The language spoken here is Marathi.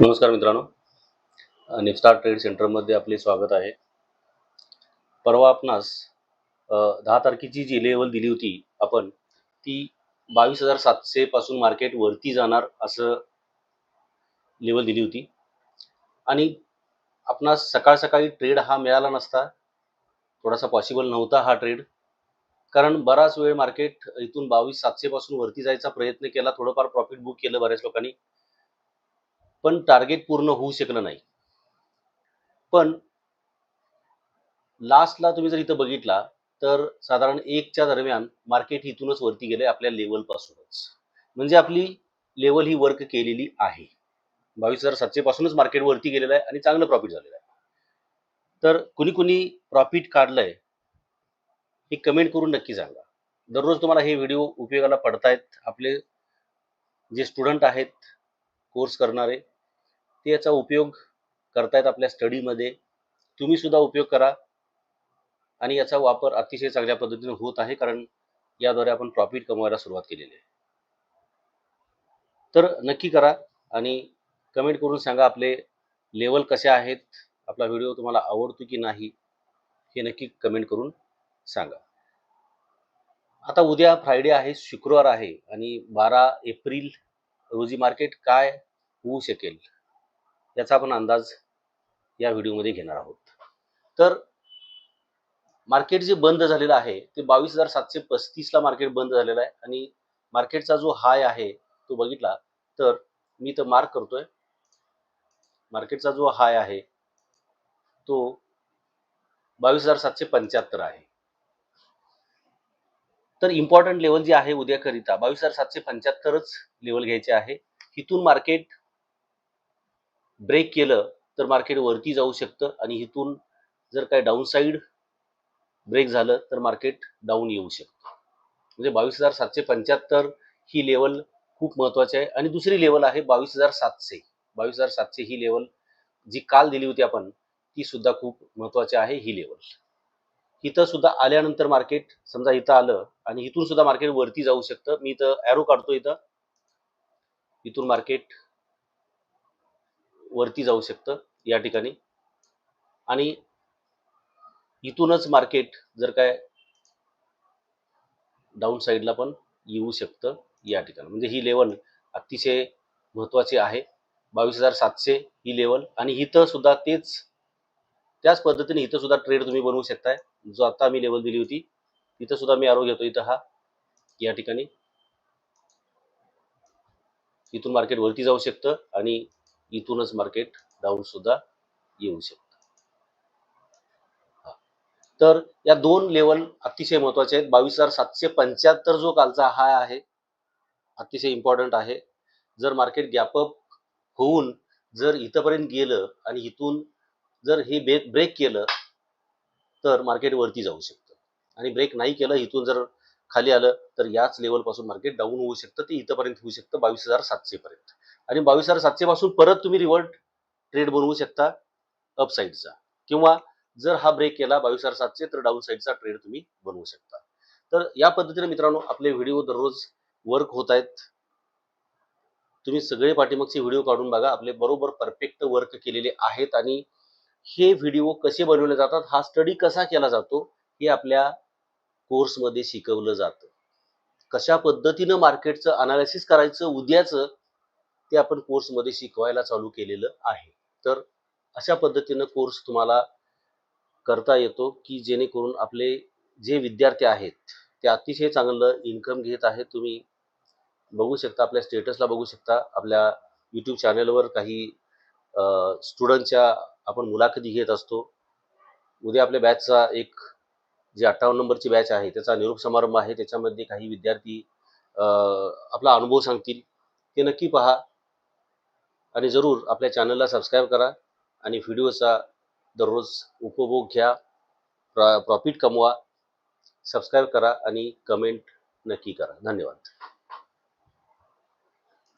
नमस्कार मित्रांनो. निफ्स्टार ट्रेड सेंटरमध्ये आपले स्वागत आहे. परवा आपणास दहा तारखेची जी लेवल दिली होती आपण ती बावीस हजार सातशे पासून मार्केट वरती जाणार असं लेवल दिली होती. आणि आपणास सकाळ सकाळी ट्रेड हा मिळाला नसता थोडासा पॉसिबल नव्हता हा ट्रेड कारण बराच वेळ मार्केट इथून बावीस सातशे पासून वरती जायचा प्रयत्न केला थोडंफार प्रॉफिट बुक केलं बऱ्याच लोकांनी. पण टार्गेट पूर्ण होऊ शकलं नाही. पण लास्टला तुम्ही जर इथं बघितला तर साधारण एकच्या दरम्यान मार्केट इथूनच वरती गेले आपल्या लेवल पासूनच. म्हणजे आपली लेवल ही वर्क केलेली आहे. बावीस हजार सातशे पासूनच मार्केट वरती गेलेलं आहे आणि चांगलं प्रॉफिट झालेलं आहे. तर कुणी कुणी प्रॉफिट काढलंय हे कमेंट करून नक्की सांगा. दररोज तुम्हाला हे व्हिडिओ उपयोगाला पडतायत आपले जे स्टुडंट आहेत कोर्स करणारे ते याचा उपयोग करतायत आपल्या स्टडीमध्ये तुम्ही सुद्धा उपयोग करा. आणि याचा वापर अतिशय चांगल्या पद्धतीने होत आहे कारण याद्वारे आपण प्रॉफिट कमवायला सुरुवात केलेली आहे. तर नक्की करा आणि कमेंट करून सांगा आपले लेवल कसे आहेत आपला व्हिडिओ तुम्हाला आवडतो की नाही हे नक्की कमेंट करून सांगा. आता उद्या फ्रायडे आहे शुक्रवार आहे आणि बारा एप्रिल रोजी मार्केट काय होऊ शकेल याचा आपण अंदाज या व्हिडिओमध्ये घेणार आहोत. तर मार्केट जे बंद झालेलं आहे ते बावीस हजार सातशे पस्तीसला मार्केट बंद झालेलं आहे आणि मार्केटचा जो हाय आहे तो बघितला तर मी तर मार्क करतोय. मार्केटचा जो हाय आहे तो बावीस हजार सातशे पंच्याहत्तर आहे. तर इम्पॉर्टंट लेवल जी आहे उद्याकरिता बावीस हजार सातशे पंच्याहत्तरच लेवल घ्यायचे आहे. इथून मार्केट ब्रेक केलं तर मार्केट वरती जाऊ शकतं. आणि इथून जर काय डाऊनसाईड ब्रेक झालं तर मार्केट डाऊन येऊ शकतं. म्हणजे बावीस हजार सातशे पंच्याहत्तर ही लेवल खूप महत्वाची आहे. आणि दुसरी लेवल आहे बावीस हजार सातशे. बावीस हजार सातशे ही लेवल जी काल दिली होती आपण ती सुद्धा खूप महत्वाची आहे ही लेवल इथं सुद्धा आल्यानंतर मार्केट समजा इथं आलं आणि इथून सुद्धा मार्केट वरती जाऊ शकतं. मी इथं ॲरो काढतो इथं. इथून मार्केट वरती जाऊ शकतं या ठिकाणी. आणि इथूनच मार्केट जर काय डाऊन साईडला पण येऊ शकतं या ठिकाणी. म्हणजे ही लेवल अतिशय महत्त्वाची आहे. बावीस हजार सातशे ही लेवल आणि इथं सुद्धा तेच त्याच पद्धतीने इथं सुद्धा ट्रेड तुम्ही बनवू शकताय. जो आता मी लेवल दिली होती इथं सुद्धा मी आरोग घेतो. इथं हा या ठिकाणी. इथून मार्केट वरती जाऊ शकतं आणि इथूनच मार्केट डाऊन सुद्धा येऊ शकतं. तर या दोन लेवल अतिशय महत्त्वाचे आहेत. बावीस हजार सातशे पंच्याहत्तर जो कालचा हाय आहे अतिशय इम्पॉर्टंट आहे. जर मार्केट गॅपअप होऊन जर इथंपर्यंत गेलं आणि इथून जर हे ब्रेक ब्रेक केलं तर मार्केट वरती जाऊ शकतं. आणि ब्रेक नाही केलं इथून जर खाली आलं तर याच लेवलपासून मार्केट डाऊन होऊ शकतं. ते इथंपर्यंत होऊ शकतं बावीस हजार सातशे पर्यंत. आणि बावीस हजार सातशे पासून परत तुम्ही रिव्हर्ट ट्रेड बनवू शकता अप साईडचा किंवा जर हा ब्रेक केला बावीस हजार सातशे तर डाऊन साईडचा ट्रेड तुम्ही बनवू शकता. तर या पद्धतीने मित्रांनो आपले व्हिडिओ दररोज वर्क होत आहेत. तुम्ही सगळे पाठीमागचे व्हिडिओ काढून बघा. आपले बरोबर परफेक्ट वर्क केलेले आहेत आणि हे व्हिडिओ कसे बनवले जातात हा स्टडी कसा केला जातो हे आपल्या कोर्समध्ये शिकवलं जातं. कशा पद्धतीनं मार्केटचं अनालिसिस करायचं उद्याचं ते आपण कोर्समध्ये शिकवायला चालू केलेलं आहे. तर अशा पद्धतीनं कोर्स तुम्हाला करता येतो की जेणेकरून आपले जे विद्यार्थी आहेत ते अतिशय चांगलं इन्कम घेत आहेत. तुम्ही बघू शकता आपल्या स्टेटसला बघू शकता. आपल्या यूट्यूब चॅनलवर काही स्टुडंटच्या आपण मुलाखती घेत असतो. उद्या आपल्या बॅचचा एक जे अठ्ठावन्न नंबरची बॅच आहे त्याचा निरोप समारंभ आहे. त्याच्यामध्ये काही विद्यार्थी आपला अनुभव सांगतील. ते नक्की पहा. आणि जरूर आपल्या चॅनलला सबस्क्राईब करा आणि व्हिडिओचा दररोज उपभोग घ्या. प्रॉफिट कमवा. सबस्क्राईब करा आणि कमेंट नक्की करा. धन्यवाद.